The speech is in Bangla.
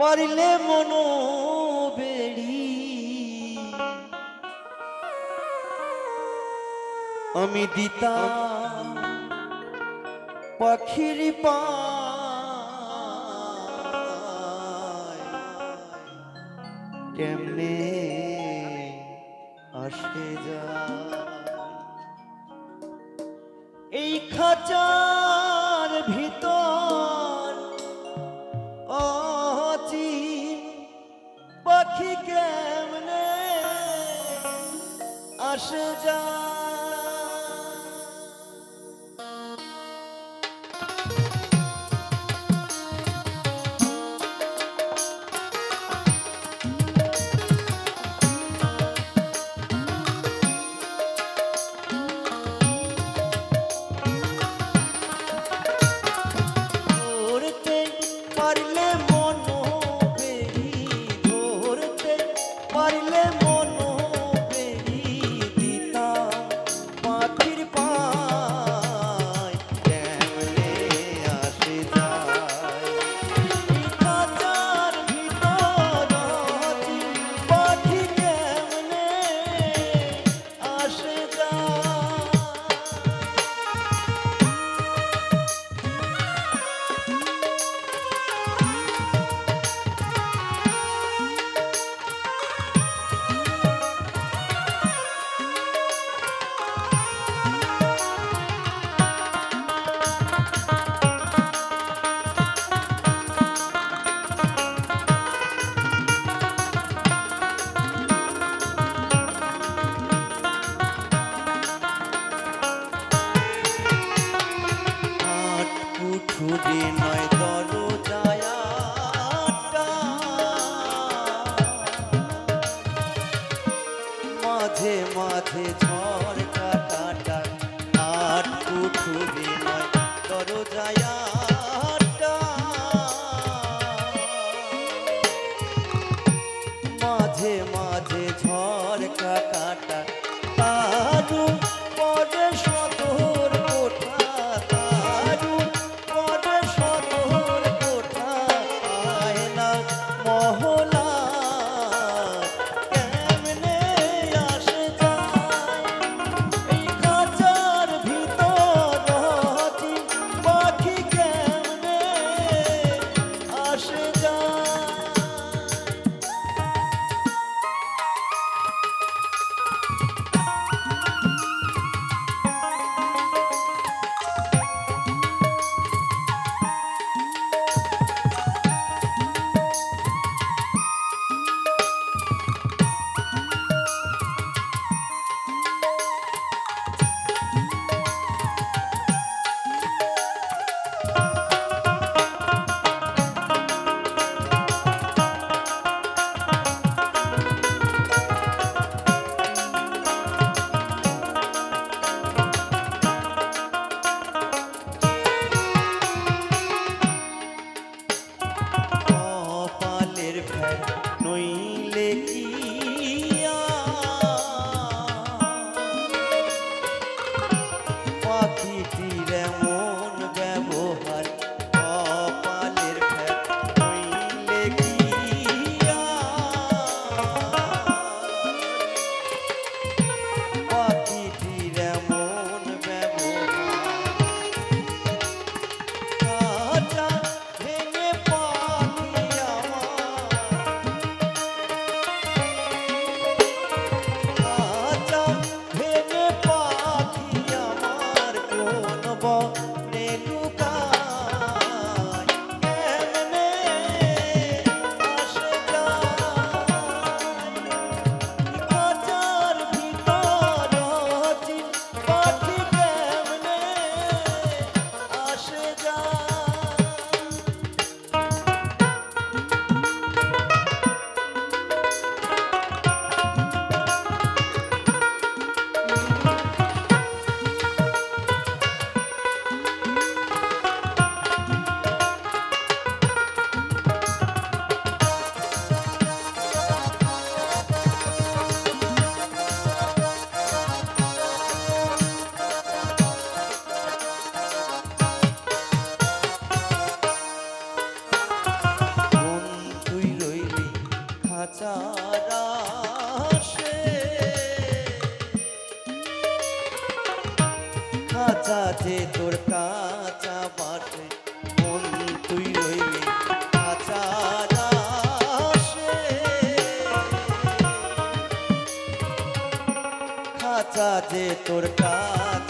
পারিলে মনো বেড়ি। আমি দিতাম পাখির পায়। কেমনে আসে যা এই খাঁচার আসে যায় ধরতে সাথে ঝড় তোর কাঁচা বাসে মন তুই রইলি খাঁচারাশে খাঁচা যে তোর কাঁচা